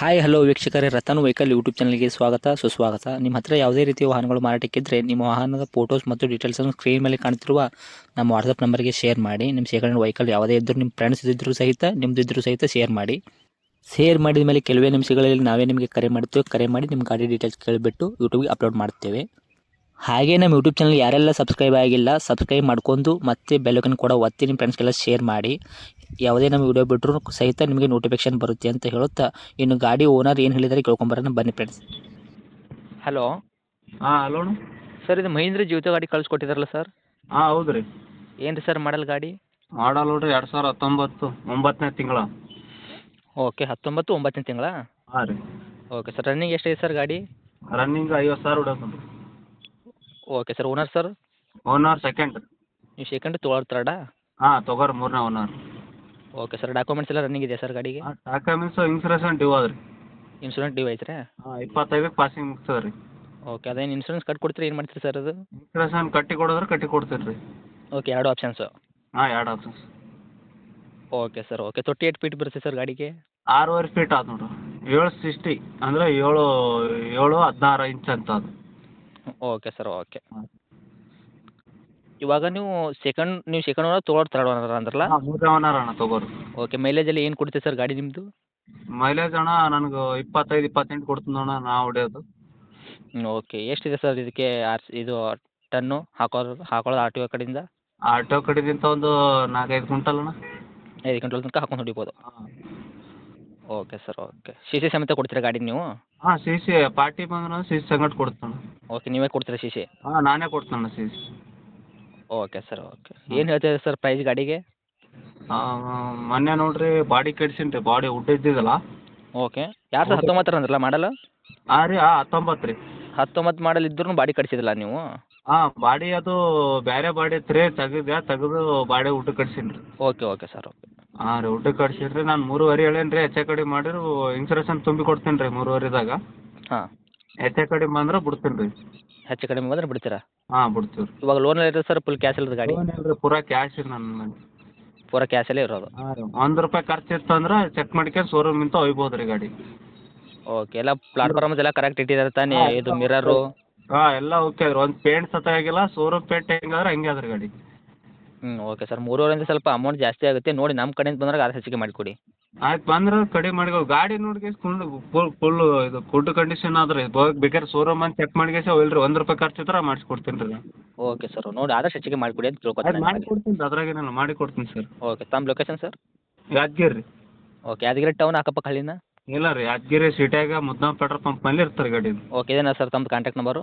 Hi hello ವೀಕ್ಷಕರೇ, Ratan vehicle YouTube ಚಾನಲ್ಗೆ ಸ್ವಾಗತ. ಸುಸ್ವಾಗತ. ನಿಮ್ಮ ಹತ್ರ ಯಾವುದೇ ರೀತಿಯ ವಾಹನಗಳು ಮಾರಾಟಕ್ಕಿದ್ದರೆ ನಿಮ್ಮ ವಾಹನದ ಫೋಟೋಸ್ ಮತ್ತು ಡೀಟೇಲ್ಸನ್ನು ಸ್ಕ್ರೀನ್ ಮೇಲೆ ಕಾಣ್ತಿರುವ ನಮ್ಮ ವಾಟ್ಸಪ್ ನಂಬರ್ಗೆ ಶೇರ್ ಮಾಡಿ. ನಿಮ್ಮ ಸೆಕೆಂಡ್ ವೆಹಿಕಲ್ ಯಾವುದೇ ಇದ್ದರೂ ನಿಮ್ಮ ಫ್ರೆಂಡ್ಸ್ ಇದ್ದರೂ ಸಹಿತ ನಿಮ್ಮದು ಇದ್ದರೂ ಸಹಿತ ಶೇರ್ ಮಾಡಿ. ಶೇರ್ ಮಾಡಿದ ಮೇಲೆ ಕೆಲವೇ ನಿಮಿಷಗಳಲ್ಲಿ ನಾವೇ ನಿಮಗೆ ಕರೆ ಮಾಡ್ತೇವೆ. ಕರೆ ಮಾಡಿ ನಿಮ್ಮ ಗಾಡಿ ಡೀಟೇಲ್ಸ್ ಕೇಳಿಬಿಟ್ಟು ಯೂಟ್ಯೂಬ್ಗೆ ಅಪ್ಲೋಡ್ ಮಾಡ್ತೇವೆ. ಹಾಗೆ ನಮ್ಮ ಯೂಟ್ಯೂಬ್ ಚಾನಲ್ ಯಾರೆಲ್ಲ ಸಬ್ಸ್ಕ್ರೈಬ್ ಆಗಿಲ್ಲ ಸಬ್ಸ್ಕ್ರೈಬ್ ಮಾಡ್ಕೊಂಡು ಮತ್ತೆ ಬೆಲ್ಲಕನ್ ಕೂಡ ಒತ್ತಿ ನಿಮ್ಮ ಫ್ರೆಂಡ್ಸ್ಗೆಲ್ಲ ಶೇರ್ ಮಾಡಿ. ಯಾವುದೇ ನಮ್ಮ ವಿಡಿಯೋ ಬಿಟ್ಟರು ಸಹಿತ ನಿಮಗೆ ನೋಟಿಫಿಕೇಶನ್ ಬರುತ್ತೆ ಅಂತ ಹೇಳುತ್ತಾ ಇನ್ನು ಗಾಡಿ ಓನರ್ ಏನು ಹೇಳಿದರೆ ಕೇಳ್ಕೊಂಬರೋಣ ಬನ್ನಿ ಫ್ರೆಂಡ್ಸ್ ಹಲೋ ಹಾಂ ಹಲೋ ಸರ್ ಇದು ಮಹೇಂದ್ರ ಜೀವಿತ ಗಾಡಿ ಕಳಿಸ್ಕೊಟ್ಟಿದ್ರಲ್ಲ ಸರ್ ಹಾಂ ಹೌದು ರೀ. ಏನು ರೀ ಸರ್ ಮಾಡಲ್ ಗಾಡಿ? ಮಾಡಲ್ ನೋಡ್ರಿ ಎರಡು ಸಾವಿರ ಹತ್ತೊಂಬತ್ತು ಒಂಬತ್ತನೇ ತಿಂಗಳ. ಓಕೆ ಹತ್ತೊಂಬತ್ತು ಒಂಬತ್ತನೇ ತಿಂಗಳ? ಹಾಂ ರೀ. ಓಕೆ ಸರ್ ರನ್ನಿಂಗ್ ಎಷ್ಟಿದೆ ಸರ್ ಗಾಡಿ? ರನ್ನಿಂಗ್ ಐವತ್ತು ಸಾವಿರ ಹೊಡೋದು okay sir owner sir owner second ನೀವು ಸೆಕೆಂಡ್ ತೊಗೊಳ್ತಾರಡ ಹಾಂ ತೊಗೋರಿ ಮೂರನೇ ಓನರ್ ಓಕೆ ಸರ್ ಡಾಕ್ಯುಮೆಂಟ್ಸ್ ಎಲ್ಲ ರನ್ನಿಂಗ್ ಇದೆ ಸರ್ ಗಾಡಿಗೆ? ಡಾಕ್ಯುಮೆಂಟ್ಸ್ ಇನ್ಸೂರೆನ್ಸ್ ಡ್ಯೂ ಅದ ರೀ ಇನ್ಶೂರೆನ್ಸ್ ಡ್ಯೂ ಐತ್ರಿ? ಹಾಂ ಇಪ್ಪತ್ತೈದಕ್ಕೆ ಪಾಸಿಂಗ್ ಮುಗ್ತದೆ ರೀ. ಓಕೆ ಅದೇನು ಇನ್ಶೂರೆನ್ಸ್ ಕಟ್ ಕೊಡ್ತೀರಿ ಏನು ಮಾಡ್ತೀರಿ ಸರ್ ಅದು? ಇನ್ಸೂರೆನ್ಸ್ ಕಟ್ಟಿ ಕೊಡೋದ್ರೆ ಕಟ್ಟಿ ಕೊಡ್ತೀರಿ ರೀ. ಓಕೆ ಎರಡು ಆಪ್ಷನ್ಸು ಹಾಂ ಎರಡು ಆಪ್ಷನ್ಸ್ ಓಕೆ ಸರ್ ಓಕೆ ತೊಟ್ಟಿ ಏಟ್ ಫೀಟ್ ಬರುತ್ತೆ ಸರ್ ಗಾಡಿಗೆ? ಆರೂವರೆ ಫೀಟ್ ಆದ ನೋಡ್ರಿ. ಏಳು ಸಿಕ್ಸ್ಟಿ ಅಂದರೆ ಏಳು ಏಳು ಹದಿನಾರು ಇಂಚ್ ಅಂತ ಅದು. ಓಕೆ ಸರ್ ಓಕೆ ಹಾಂ. ಇವಾಗ ನೀವು ಸೆಕೆಂಡ್ ನೀವು ಸೆಕೆಂಡ್ ಓನರ್ ತರ್ಡ್ ಓನರ್ ಅಂದ್ರಲ್ಲ? ಹಾಂ ಮೂರನೇ ಅವರ್ ಅಣ್ಣ ತೊಗೋರಿ ಓಕೆ ಮೈಲೇಜಲ್ಲಿ ಏನು ಕೊಡುತ್ತೆ ಸರ್ ಗಾಡಿ ನಿಮ್ಮದು ಮೈಲೇಜ್ ಅಣ್ಣ ನನಗೆ ಇಪ್ಪತ್ತೈದು ಇಪ್ಪತ್ತೆಂಟು ಕೊಡ್ತೀನಿ ಅಣ್ಣ ನಾ ಹೊಡೆಯೋದು. ಓಕೆ ಎಷ್ಟಿದೆ ಸರ್ ಇದಕ್ಕೆ ಆರ್ ಇದು ಟನ್ನು ಹಾಕೋದು ಹಾಕೊಳ್ಳೋದು ಆರ್ ಟಿ ಒ ಕಡೆಯಿಂದ ಆಟೋ ಕಡೆದಿಂತ ಒಂದು ನಾಲ್ಕೈದು ಕ್ವಿಂಟಲ್ ಅಣ್ಣ. ಐದು ಗಂಟೆ ತನಕ ಹಾಕೊಂಡು ಹೊಡಿಬೋದು. Okay sir okay C C ಸಮೇತ ಕೊಡ್ತೀರಾ ಗಾಡಿ ನೀವು? ಹಾಂ ಸಿ ಸಿ ಪಾರ್ಟಿ ಬಂದ್ರೆ ಸಿ ಸಿ ಸಂಗಟ್ ಕೊಡ್ತಾನೆ ಓಕೆ ನೀವೇ ಕೊಡ್ತೀರಾ ಸಿ ಸಿ ಹಾಂ ನಾನೇ ಕೊಡ್ತಾನೆ C C okay sir okay. ಏನು ಹೇಳ್ತೀರಾ ಸರ್ ಪ್ರೈಸ್ ಗಾಡಿಗೆ? ಮೊನ್ನೆ ನೋಡ್ರಿ ಬಾಡಿ ಕೆಡ್ಸೀನಿ ರೀ ಬಾಡಿ ಉಡ್ಡ ಇದ್ದಿದ್ದಲ್ಲ. ಓಕೆ. ಯಾರು ಸರ್ ಹತ್ತೊಂಬತ್ತರ ಅಂದ್ರಲ್ಲ ಮಾಡಲ್ಲ ಹಾಂ ರೀ ಹಾಂ ಹತ್ತೊಂಬತ್ತು ರೀ. ಹತ್ತೊಂಬತ್ತು ಮಾಡಲ್ ಇದ್ರೂ ಬಾಡಿ ಕಟ್ಸಿದಿಲ್ಲ ನೀವು? ಹಾಂ ಬಾಡಿ ಅದು ಬೇರೆ ಬಾಡಿ ಇತ್ತು ರೀ ತೆಗೆದೆ ತೆಗೆದು ಬಾಡಿ ಊಟ ಕಟ್ಸೀನಿ ರೀ ಓಕೆ ಓಕೆ ಸರ್ ಓಕೆ. ಹಾಂ ರೀ ಊಟ ಕಟ್ಸೀನಿ ರೀ ನಾನು ಮೂರುವರೆ ಹೇಳೇನಿ ರೀ ಹೆಚ್ಚೆ ಕಡಿಮೆ ಮಾಡಿರು ಇನ್ಸೂರೆನ್ಸ್ ತುಂಬಿ ಕೊಡ್ತೀನಿ ರೀ ಮೂರುವರೆದಾಗ. ಹಾಂ. ಹೆಚ್ಚೆ ಕಡಿಮೆ ಅಂದ್ರೆ ಬಿಡ್ತೀನಿ ರೀ ಹೆಚ್ಚು ಕಡಿಮೆ ಬಂದ್ರೆ ಬಿಡ್ತೀರಾ? ಹಾಂ ಬಿಡ್ತೀವಿ ರೀ. ಇವಾಗ ಲೋನ್ ಇದೆ ಸರ್ ಫುಲ್ ಕ್ಯಾಶ್ ಇರೋದು ಗಾಡಿ. ಪೂರಾ ಕ್ಯಾಶ್ ರೀ ನನ್ನ ಪೂರಾ ಕ್ಯಾಶಲ್ಲೇ ಇರೋದು? ಹಾಂ ರೀ. ಒಂದು ರೂಪಾಯಿ ಖರ್ಚು ಇತ್ತು ಅಂದ್ರೆ ಚೆಕ್ ಮಾಡ್ಕೊಂಡು ಶೋರೂಮಿಂದ ಒಯ್ಬೋದು ರೀ ಗಾಡಿ. ಓಕೆ ಎಲ್ಲ ಪ್ಲಾಟ್ಫಾರ್ಮ್ಸ್ ಎಲ್ಲ ಕರೆಕ್ಟ್ ಇಟ್ಟಿದ್ದಾರೆ ತಾನೇ? ಇದು ಮಿರರು ಹಾಂ ಎಲ್ಲ ಓಕೆ ರೀ ಒಂದು ಪೇಂಟ್ ಸತ ಆಗಿಲ್ಲ ಶೋರೂಮ್ ಪೇಂಟ್ ಹೆಂಗಾದ್ರೆ ಹಂಗೆ ಅದ ರೀ ಗಾಡಿ ಹ್ಞೂ ಓಕೆ ಸರ್ ಮೂರುವರೆಯಿಂದ ಸ್ವಲ್ಪ ಅಮೌಂಟ್ ಜಾಸ್ತಿ ಆಗುತ್ತೆ. ನೋಡಿ ನಮ್ಮ ಕಡೆಯಿಂದ ಬಂದಾಗ ಅದು ಹೆಚ್ಚಿಗೆ ಮಾಡಿಕೊಡಿ. ಆಯ್ತು ಬಂದ್ರ ಕಡಿಮೆ ಮಾಡಿ ಗಾಡಿ ನೋಡಿ ಫುಲ್ ಫುಲ್ ಇದು ಗುಡ್ ಕಂಡೀಷನ್ ಆದ್ರೆ ಹೋಗಿ ಬೇಕಾದ್ರೆ ಶೋರೂಮ್ ಅಂತ ಚೆಕ್ ಮಾಡಿಗೆಸ ಒಯ್ಲ್ರಿ ಒಂದು ರೂಪಾಯಿ ಖರ್ಚು ಇದ್ರೆ ಮಾಡಿಸ್ಕೊಡ್ತೀನಿ ರೀ ಓಕೆ ಸರ್ ನೋಡಿ ಆದಷ್ಟು ಹೆಚ್ಚಿಗೆ ಮಾಡಿಕೊಡಿ ಅಂತ ತಿಳ್ಕೊತೀನಿ ಮಾಡಿ ಕೊಡ್ತೀನಿ ರೀ ಮಾಡಿ ಕೊಡ್ತೀನಿ ಸರ್ ಓಕೆ ತಮ್ಮ ಲೊಕೇಶನ್ ಸರ್ ಯಾದಗಿರಿ. ರೀ ಓಕೆ ಯಾದಗಿರಿ ಟೌನ್ ಅಕ್ಕಪಕ್ಕ ಹಳ್ಳಿನ? ಇಲ್ಲ ರೀ ಯಾದಗಿರಿ ಸಿಟಿಯಾಗ ಮುದ್ನಾ ಪೆಟ್ರೋಲ್ ಪಂಪ್ ಮೇಲೆ ಇರ್ತಾರೆ ಗಾಡಿ ಓಕೆ ಇದೇನಾ ಸರ್ ತಮ್ಮದು ಕಾಂಟ್ಯಾಕ್ಟ್ ನಂಬರು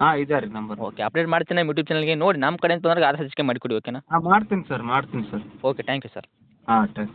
ಹಾಂ ಇದೆ ರೀ ನಂಬರ್ ಓಕೆ ಅಪ್ಡೇಟ್ ಮಾಡ್ತೀನಿ ನಮ್ಮ ಯೂಟ್ಯೂಬ್ ಚಾನಲ್ಗೆ ನೋಡಿ ನಮ್ಮ ಕಡೆಯಿಂದ ಬಂದಾಗ ಆದಷ್ಟು ಹೆಚ್ಚಿಗೆ ಮಾಡಿಕೊಡಿ ಓಕೆನಾ ಹಾಂ ಮಾಡ್ತೀನಿ ಸರ್ ಮಾಡ್ತೀನಿ sir okay thank you sir ಹಾಂ ಥ್ಯಾಂಕ್